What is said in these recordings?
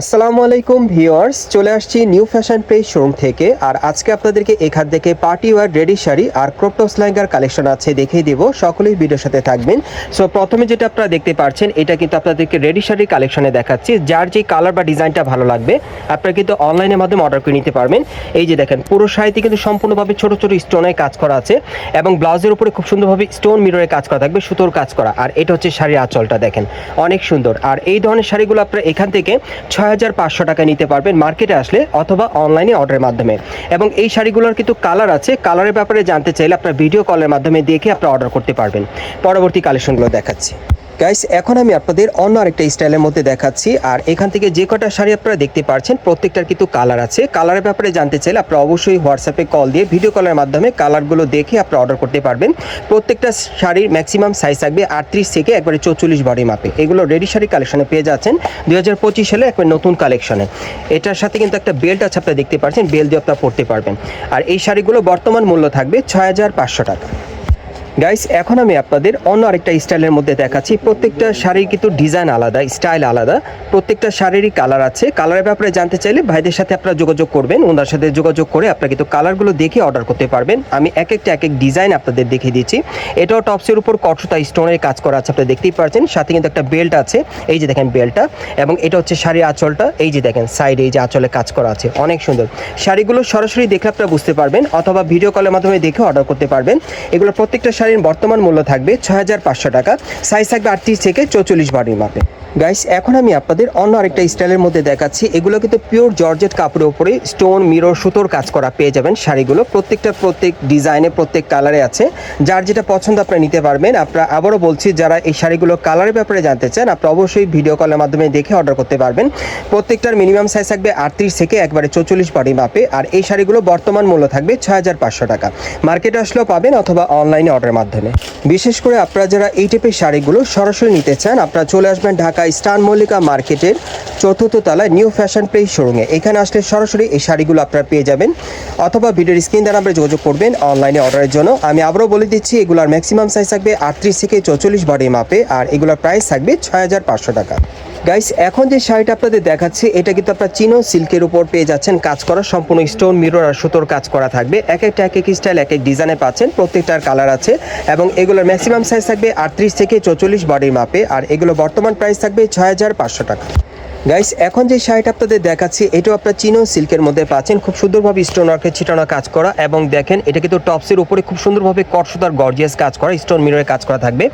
আসসালামু আলাইকুম ভিউয়ার্স, চলে আসছি নিউ ফ্যাশন পেজ শোরুম থেকে। আর আজকে আপনাদেরকে এখান থেকে পার্টি ওয়ার রেডি শাড়ি আর ক্রপটস লেহেঙ্গার কালেকশন আছে, দেখিয়ে দেবো। সকলেই ভিডিওর সাথে থাকবেন। সো, প্রথমে যেটা আপনারা দেখতে পাচ্ছেন, এটা কিন্তু আপনাদেরকে রেডি শাড়ির কালেকশনে দেখাচ্ছি। যার যে কালার বা ডিজাইনটা ভালো লাগবে, আপনারা কিন্তু অনলাইনের মাধ্যমে অর্ডার করে নিতে পারবেন। এই যে দেখেন, পুরো শাড়িতে কিন্তু সম্পূর্ণভাবে ছোট ছোট স্টোনের কাজ করা আছে এবং ব্লাউজের উপরে খুব সুন্দরভাবে স্টোন মিররে কাজ করা থাকবে, সুতোর কাজ করা। আর এটা হচ্ছে শাড়ির আঁচলটা, দেখেন। অনেক সুন্দর। আর এই ধরনের শাড়িগুলো আপনারা এখান থেকে ছয় হাজার পাঁচশো টাকা নিতে পারবেন মার্কেটে আসলে অথবা অনলাইনে অর্ডারের মাধ্যমে। এবং এই শাড়িগুলোর কিন্তু কালার আছে। কালারের ব্যাপারে জানতে চাইলে আপনার ভিডিও কলের মাধ্যমে দেখে আপনি অর্ডার করতে পারবেন। পরবর্তী কালেকশনগুলো দেখাচ্ছি। গাইস এখন আমি আপনাদের অন্য আরেকটা স্টাইলের মধ্যে দেখাচ্ছি, আর এখান থেকে যে কটা শাড়ি আপনারা দেখতে পাচ্ছেন প্রত্যেকটার কিন্তু কালার আছে। কালারের ব্যাপারে জানতে চাইলে আপনারা অবশ্যই হোয়াটসঅ্যাপে কল দিয়ে ভিডিও কলের মাধ্যমে কালারগুলো দেখে আপনারা অর্ডার করতে পারবেন। প্রত্যেকটা শাড়ির ম্যাক্সিমাম সাইজ থাকবে আটত্রিশ থেকে একবারে চৌচল্লিশ বডি মাপে। এগুলো রেডি শাড়ি কালেকশনে পেয়ে যাচ্ছেন দুই হাজার পঁচিশ সালে একবার নতুন কালেকশনে এটার সাথে কিন্তু একটা বেল্ট আছে, আপনারা দেখতে পাচ্ছেন বেল্ট দিয়ে আপনারা পড়তে পারবেন। আর এই শাড়িগুলো বর্তমান মূল্য থাকবে ছয় হাজার পাঁচশো টাকা। গাইস এখন আমি আপনাদের অন্য আরেকটা স্টাইলের মধ্যে দেখাচ্ছি। প্রত্যেকটা শাড়ির কিন্তু ডিজাইন আলাদা স্টাইল আলাদা। প্রত্যেকটা শাড়িরই কালার আছে। কালারের ব্যাপারে জানতে চাইলে ভাইদের সাথে আপনারা যোগাযোগ করবেন। ওনার সাথে যোগাযোগ করে আপনারা কিন্তু কালারগুলো দেখে অর্ডার করতে পারবেন। আমি এক একটা, এক এক ডিজাইন আপনাদের দেখিয়ে দিচ্ছি। এটাও টপসের উপর কটসুতা স্টোনের কাজ করা আছে, আপনারা দেখতেই পাচ্ছেন সাথে কিন্তু একটা বেল্ট আছে। এই যে দেখেন বেল্টটা এবং এটা হচ্ছে শাড়ির আঁচলটা। এই যে দেখেন সাইডে এই যে আঁচলে কাজ করা আছে। অনেক সুন্দর। শাড়িগুলো সরাসরি দেখলে আপনারা বুঝতে পারবেন। অথবা ভিডিও কলের মাধ্যমে দেখে অর্ডার করতে পারবেন। এগুলো প্রত্যেকটা শাড়ির বর্তমান মূল্য থাকবে ছয় টাকা। সাইজ থাকবে আটত্রিশ থেকে চৌচল্লিশ বারের মাপে গাইস এখন আমি আপনাদের অন্য আরেকটা স্টাইলের মধ্যে দেখাচ্ছি। এগুলো কিন্তু পিওর জর্জেট কাপড়ের উপরে স্টোন মিরর সুতোর কাজ করা পেয়ে যাবেন শাড়িগুলো। প্রত্যেকটা, প্রত্যেক ডিজাইনে প্রত্যেক কালারে আছে। যার যেটা পছন্দ আপনারা নিতে পারবেন। আপনারা আবারও বলছি, যারা এই শাড়িগুলো কালারের ব্যাপারে জানতে চান, আপনারা অবশ্যই ভিডিও কলের মাধ্যমে দেখে অর্ডার করতে পারবেন। প্রত্যেকটার মিনিমাম সাইজ থাকবে আটত্রিশ থেকে একবারে চৌচল্লিশ বাড়ি মাপে আর এই শাড়িগুলো বর্তমান মূল্য থাকবে ছয় হাজার পাঁচশো টাকা। মার্কেটে আসলেও পাবেন অথবা অনলাইনে অর্ডারের মাধ্যমে। বিশেষ করে আপনারা যারা এই টাইপের শাড়িগুলো সরাসরি নিতে চান, আপনারা চলে আসবেন ঢাকা স্টান মল্লিকা মার্কেটের চতুর্থ তলায় নিউ ফ্যাশন প্লেস শোরুমে। এখানে আসলে সরাসরি এই শাড়িগুলো আপনারা পেয়ে যাবেন অথবা ভিডিওর স্ক্রিন দ্বারা আপনারা যোগাযোগ করবেন অনলাইনে অর্ডারের জন্য। আমি আবারও বলে দিচ্ছি, এগুলোর ম্যাক্সিমাম সাইজ থাকবে আটত্রিশ থেকে চৌচল্লিশ বডি মাপে আর এগুলোর প্রাইস থাকবে ছয় হাজার পাঁচশো টাকা। গাইস এখন যে শাড়িটা আপনাদের দেখাচ্ছি, এটা কিন্তু আপনার চিনো, সিল্কের উপর পেয়ে যাচ্ছেন কাজ করা, সম্পূর্ণ স্টোন মিরর আর সুতোর কাজ করা থাকবে। এক একটা, এক এক স্টাইল এক এক ডিজাইনে পাচ্ছেন, প্রত্যেকটার কালার আছে এবং এগুলোর ম্যাক্সিমাম সাইজ থাকবে আটত্রিশ থেকে চৌচল্লিশ বডির মাপে আর এগুলো বর্তমান প্রাইস থাকবে ছয় হাজার পাঁচশো টাকা। গাইস এখন যে শাড়িটা আপনাদের দেখাচ্ছি, এটাও আপনার চিনো সিল্কের মধ্যে পাচ্ছেন। খুব সুন্দরভাবে স্টোন ওয়ার্কের ছিটানো কাজ করা এবং দেখেন, এটা কিন্তু টপসের উপরে খুব সুন্দরভাবে কটসুতার গর্জিয়াস কাজ করা স্টোন মিররের কাজ করা থাকবে।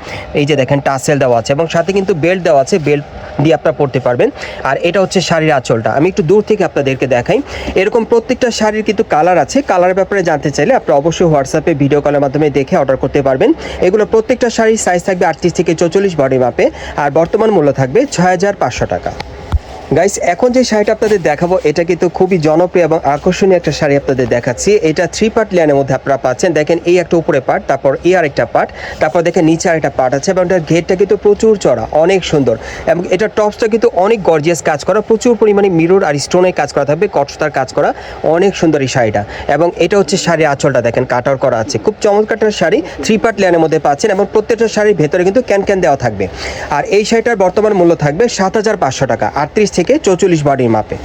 এই যে দেখেন টাসেল দেওয়া আছে এবং সাথে কিন্তু বেল্ট দেওয়া আছে বেল্ট দিয়ে আপনারা পড়তে পারবেন। আর এটা হচ্ছে শাড়ির আঁচলটা। আমি একটু দূর থেকে আপনাদেরকে দেখাই। এরকম প্রত্যেকটা শাড়ির কিন্তু কালার আছে। কালারের ব্যাপারে জানতে চাইলে আপনারা অবশ্যই হোয়াটসঅ্যাপে ভিডিও কলের মাধ্যমে দেখে অর্ডার করতে পারবেন। এগুলো প্রত্যেকটা শাড়ির সাইজ থাকবে আটত্রিশ থেকে চৌচল্লিশ বডি মাপে আর বর্তমান মূল্য থাকবে ছয় হাজার পাঁচশো টাকা। গাইস এখন যে শাড়িটা আপনাদের দেখাবো, এটা কিন্তু খুবই জনপ্রিয় এবং আকর্ষণীয় একটা শাড়ি আপনাদের দেখাচ্ছি। এটা থ্রি পার্ট লেয়ানের মধ্যে আপনারা পাচ্ছেন। দেখেন এই একটা উপরে পার্ট তারপর এই আর একটা পার্ট তারপর দেখেন নিচে আর একটা পার্ট আছে এবং এটার ঘেরটা কিন্তু প্রচুর চড়া অনেক সুন্দর। এবং এটা টপসটা কিন্তু অনেক গর্জিয়াস কাজ করা, প্রচুর পরিমাণে মিরর আর স্টোনের কাজ করা থাকবে, কটসতার কাজ করা, অনেক সুন্দর এই শাড়িটা। এবং এটা হচ্ছে শাড়ির আঁচলটা, দেখেন কাটার করা আছে। খুব চমৎকার শাড়ি থ্রি পার্ট লেয়ানের মধ্যে পাচ্ছেন এবং প্রত্যেকটা শাড়ির ভেতরে কিন্তু ক্যান ক্যান দেওয়া থাকবে। আর এই শাড়িটার বর্তমান মূল্য থাকবে সাত হাজার পাঁচশো টাকা, আটত্রিশ থেকে চৌচল্লিশ বাড়ির মাপে।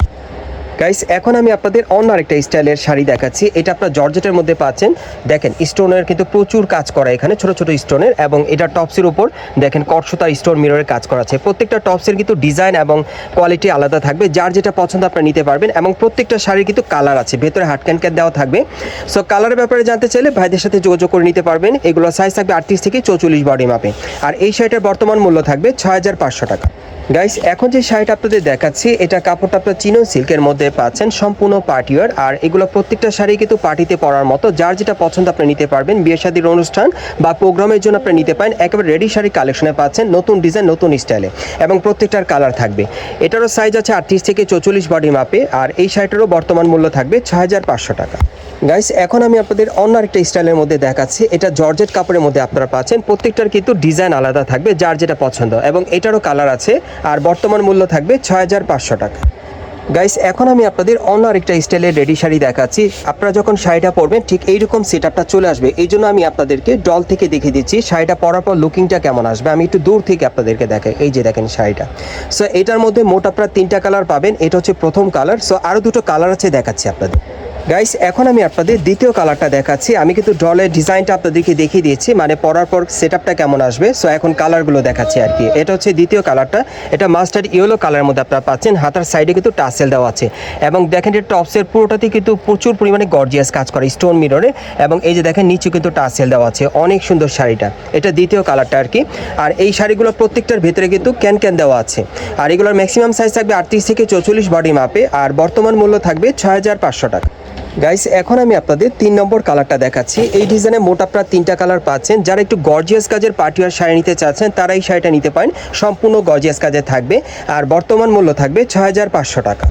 গাইস এখন আমি আপনাদের অন্য আরেকটা স্টাইলের শাড়ি দেখাচ্ছি। এটা আপনার জর্জেটের মধ্যে পাচ্ছেন। দেখেন, স্টোনের কিন্তু প্রচুর কাজ করা এখানে, ছোট ছোট স্টোনের, এবং এটা টপসের উপর, দেখেন, কটসুতা স্টোন মিররের কাজ করা আছে। প্রত্যেকটা টপসের কিন্তু ডিজাইন এবং কোয়ালিটি আলাদা থাকবে। যার যেটা পছন্দ আপনারা নিতে পারবেন, এবং প্রত্যেকটা শাড়ির কিন্তু কালার আছে। ভেতরে হাট ক্যান ক্যান দেওয়া থাকবে। সো কালারের ব্যাপারে জানতে চাইলে ভাইদের সাথে যোগাযোগ করে নিতে পারবেন। এগুলো সাইজ থাকবে আটত্রিশ থেকে চৌচল্লিশ বডি মাপে। আর এই শাড়িটার বর্তমান মূল্য থাকবে ছয় হাজার পাঁচশো টাকা। গাইস এখন যে শাড়িটা আপনাদের দেখাচ্ছি, এটা কাপড়টা আপনার চিনো সিল্কের মধ্যে পাচ্ছেন, সম্পূর্ণ পার্টিওয়ার আর এগুলো প্রত্যেকটা শাড়ি কিন্তু পার্টিতে পরার মতো। যার যেটা পছন্দ আপনি নিতে পারবেন, বিয়ে শাদীর অনুষ্ঠান বা প্রোগ্রামের জন্য আপনি নিতে পারেন, একেবারে রেডি শাড়ি কালেকশনে পাচ্ছেন, নতুন ডিজাইন নতুন স্টাইলে এবং প্রত্যেকটার কালার থাকবে। এটারও সাইজ আছে আটত্রিশ থেকে চৌচল্লিশ বডি মাপে, আর এই শাড়িটারও বর্তমান মূল্য থাকবে ছয় হাজার পাঁচশো টাকা। গাইস এখন আমি আপনাদের অন্য আরেকটা স্টাইলের মধ্যে দেখাচ্ছি। এটা জর্জেট কাপড়ের মধ্যে আপনারা পাচ্ছেন। প্রত্যেকটার কিন্তু ডিজাইন আলাদা থাকবে, যার যেটা পছন্দ। এবং এটারও কালার আছে আর বর্তমান মূল্য থাকবে ছয় হাজার পাঁচশো টাকা। গাইস এখন আমি আপনাদের অন্য আরেকটা স্টাইলের রেডি শাড়ি দেখাচ্ছি। আপনারা যখন শাড়িটা পরবেন, ঠিক এইরকম সেট আপটা চলে আসবে। এই জন্য আমি আপনাদেরকে ডল থেকে দেখিয়ে দিচ্ছি শাড়িটা পরার পর লুকিংটা কেমন আসবে। আমি একটু দূর থেকে আপনাদেরকে দেখাই। এই যে দেখেন শাড়িটা। সো এটার মধ্যে মোট আপনারা তিনটা কালার পাবেন। এটা হচ্ছে প্রথম কালার সো আরও দুটো কালার আছে দেখাচ্ছি আপনাদের। গাইস এখন আমি আপনাদের দ্বিতীয় কালারটা দেখাচ্ছি। আমি কিন্তু ডলের ডিজাইনটা আপনাদেরকে দেখিয়ে দিয়েছি মানে পরার পর সেট আপটা কেমন আসবে। সো এখন কালারগুলো দেখাচ্ছি আর কি। এটা হচ্ছে দ্বিতীয় কালারটা এটা মাস্টার্ড ইয়েলো কালারের মধ্যে আপনারা পাচ্ছেন। হাতার সাইডে কিন্তু টাসেল দেওয়া আছে। এবং দেখেন এটা টপসের পুরোটাতে কিন্তু প্রচুর পরিমাণে গর্জিয়াস কাজ করে স্টোন মিররে এবং এই যে দেখেন নিচে কিন্তু টাসেল দেওয়া আছে। অনেক সুন্দর শাড়িটা। এটা দ্বিতীয় কালারটা আর কি। আর এই শাড়িগুলো প্রত্যেকটার ভেতরে কিন্তু ক্যান ক্যান দেওয়া আছে। আর এগুলোর ম্যাক্সিমাম সাইজ থাকবে আটত্রিশ থেকে চৌচল্লিশ বডি মাপে আর বর্তমান মূল্য থাকবে ছয় হাজার পাঁচশো টাকা। গাইস এখন আমি আপনাদের তিন নম্বর কালারটা দেখাচ্ছি। এই ডিজাইনে মোট আপনারা তিনটা কালার পাচ্ছেন। যারা একটু গর্জিয়াস কাজের পার্টিওয়ার শাড়ি নিতে চাচ্ছেন তারা এই শাড়িটা নিতে পারেন। সম্পূর্ণ গর্জিয়াস কাজে থাকবে। আর বর্তমান মূল্য থাকবে ছয় টাকা।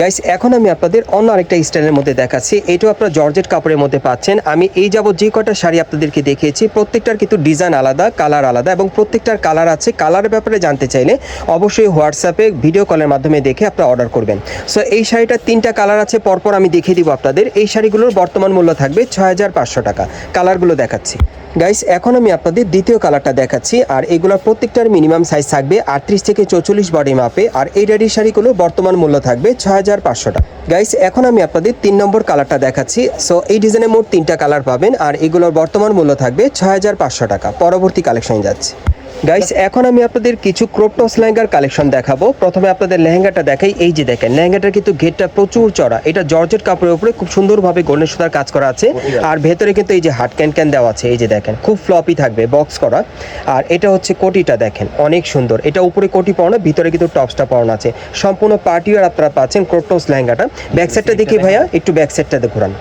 গাইস এখন আমি আপনাদের অন্য আরেকটা স্টাইলের মধ্যে দেখাচ্ছি। এটাও আপনারা জর্জেট কাপড়ের মধ্যে পাচ্ছেন। আমি এই যাবত যে কটা শাড়ি আপনাদেরকে দেখিয়েছি, প্রত্যেকটার কিন্তু ডিজাইন আলাদা, কালার আলাদা এবং প্রত্যেকটার কালার আছে। কালারের ব্যাপারে জানতে চাইলে অবশ্যই হোয়াটসঅ্যাপে ভিডিও কলের মাধ্যমে দেখে আপনারা অর্ডার করবেন। সো এই শাড়িটার তিনটা কালার আছে, পরপর আমি দেখিয়ে দিব আপনাদের। এই শাড়িগুলোর বর্তমান মূল্য থাকবে ছয় হাজার পাঁচশো টাকা। কালারগুলো দেখাচ্ছি। গাইস এখন আমি আপনাদের দ্বিতীয় কালারটা দেখাচ্ছি। আর এগুলোর প্রত্যেকটার মিনিমাম সাইজ থাকবে আটত্রিশ থেকে চৌচল্লিশ বডি মাপে। আর এই রেডি শাড়িগুলোর বর্তমান মূল্য থাকবে ছয় হাজার পাঁচশো টাকা। গাইস এখন আমি আপনাদের তিন নম্বর কালারটা দেখাচ্ছি। সো এই ডিজাইনে মোট তিনটা কালার পাবেন, আর এগুলোর বর্তমান মূল্য থাকবে ছয় হাজার পাঁচশো টাকা। পরবর্তী কালেকশন যাচ্ছে। গাইস এখন আমি আপনাদের কিছু ক্রোপটস লেহেঙ্গার কালেকশন দেখাবো। প্রথমে আপনাদের লেহেঙ্গাটা দেখাই। এই যে দেখেন লেহেঙ্গাটার কিন্তু ঘেরটা প্রচুর চড়া। এটা জর্জেট কাপড়ের উপরে খুব সুন্দরভাবে গণেশ সুতার কাজ করা আছে। আর ভেতরে কিন্তু এই যে হাট ক্যান ক্যান দেওয়া আছে। এই যে দেখেন খুব ফ্লপি থাকবে বক্স করা। আর এটা হচ্ছে কোটিটা দেখেন অনেক সুন্দর। এটা উপরে কোটি পাওনা ভিতরে কিন্তু টপসটা পাওনা আছে। সম্পূর্ণ পার্টিওয়ার আপনারা পাচ্ছেন ক্রোপটস লেহেঙ্গাটা। ব্যাক সাইডটা দেখি ভাইয়া একটু ব্যাক সাইডটা ঘুরান।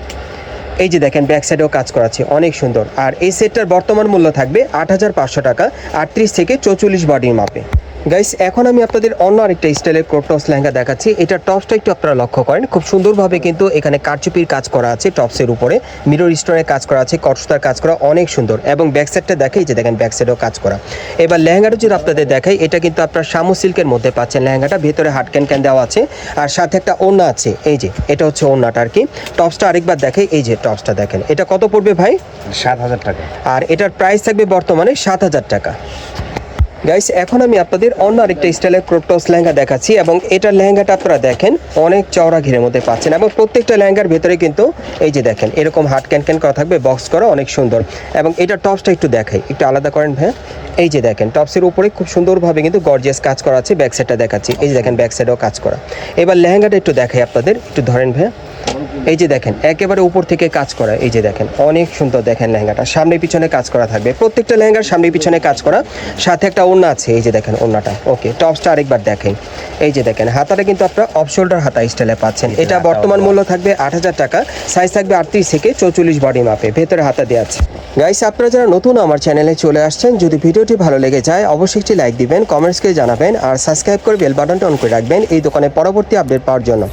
এই যে দেখেন ব্যাক সাইডেও কাজ করা আছে অনেক সুন্দর। আর এই সেটটার বর্তমান মূল্য থাকবে আট হাজার পাঁচশো টাকা, আটত্রিশ থেকে চৌচল্লিশ বডির মাপে গাইস এখন আমি আপনাদের অন্য আরেকটা স্টাইলের ক্রোপটপস লেহেঙ্গা দেখাচ্ছি। এটা টপসটা একটু আপনারা লক্ষ্য করেন। খুব সুন্দরভাবে কিন্তু এখানে কারচুপির কাজ করা আছে টপসের উপরে। মিরর স্টোনের কাজ করা আছে কটসুতার কাজ করা অনেক সুন্দর। এবং ব্যাক সাইডটা দেখাই যে দেখেন ব্যাক সাইডেও কাজ করা। এবার লেহেঙ্গাটা যদি আপনাদের দেখাই এটা কিন্তু আপনার শামু সিল্কের মধ্যে পাচ্ছেন লেহেঙ্গাটা। ভেতরে হাট ক্যান ক্যান দেওয়া আছে। আর সাথে একটা ওড়না আছে। এই যে এটা হচ্ছে ওড়নাটা আর কি টপসটা আরেকবার দেখাই এই যে টপসটা দেখেন। এটা কত পড়বে ভাই? সাত হাজার টাকা। আর এটার প্রাইস থাকবে বর্তমানে সাত হাজার টাকা। গাইস এখন আমি আপনাদের অন্য আরেকটা স্টাইলের ক্রোপটস লেহেঙ্গা দেখাচ্ছি এবং এটার লেহেঙ্গাটা আপনারা দেখেন, অনেক চওড়া ঘিরের মধ্যে পাচ্ছেন এবং প্রত্যেকটা লেহেঙ্গার ভেতরে কিন্তু এই যে দেখেন, এরকম হাট ক্যান ক্যান করা থাকবে বক্স করা অনেক সুন্দর। এবং এটা টপসটা একটু দেখাই, একটু আলাদা করেন ভাই এই যে দেখেন টপসের উপরে খুব সুন্দরভাবে কিন্তু গর্জিয়াস কাজ করা আছে ব্যাক সাইডটা দেখাচ্ছি। এই যে দেখেন ব্যাক সাইডেও কাজ করা। এবার লেহেঙ্গাটা একটু দেখাই আপনাদের, একটু ধরেন ভাই এই যে দেখেন একেবারে উপর থেকে কাজ করা এই যে দেখেন অনেক সুন্দর দেখেন লেহেঙ্গাটা। সামনে পিছনে কাজ করা থাকবে। প্রত্যেকটা লেহেঙ্গার সামনে পিছনে কাজ করা। সাথে একটা ওড়না আছে এই যে দেখেন ওড়নাটা। ওকে টপসটা আরেকবার দেখেন। এই যে দেখেন হাতাটা কিন্তু আপনারা অফ শোল্ডার হাতা স্টাইলে পাচ্ছেন। এটা বর্তমান মূল্য থাকবে আট হাজার টাকা। সাইজ থাকবে আটত্রিশ থেকে চৌচল্লিশ বডি মাপে ভেতরে হাতা দেওয়া আছে। গাইস আপনারা যারা নতুন আমার চ্যানেলে চলে আসছেন যদি ভিডিওটি ভালো লেগে যায় অবশ্যই একটি লাইক দিবেন কমেন্টসকে জানাবেন আর সাবস্ক্রাইব করে বেল বাটনটা অন করে রাখবেন এই দোকানে পরবর্তী আপডেট পাওয়ার জন্য।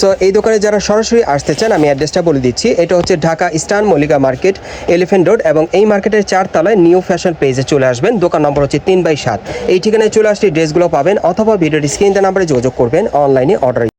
সো এই দোকানে যারা সরাসরি আসতে চান আমি অ্যাড্রেসটা বলে দিচ্ছি। এটা হচ্ছে Dhaka eastern Mallika market, elephant road এবং এই মার্কেটের চার তলায় নিউ ফ্যাশন পেজে চলে আসবেন। দোকান নম্বর হচ্ছে তিন বাই সাত। এই ঠিকানায় চলে আসলে ড্রেসগুলো পাবেন অথবা ভিডিওটি স্ক্রিন নাম্বারে যোগাযোগ করবেন, অনলাইনে অর্ডার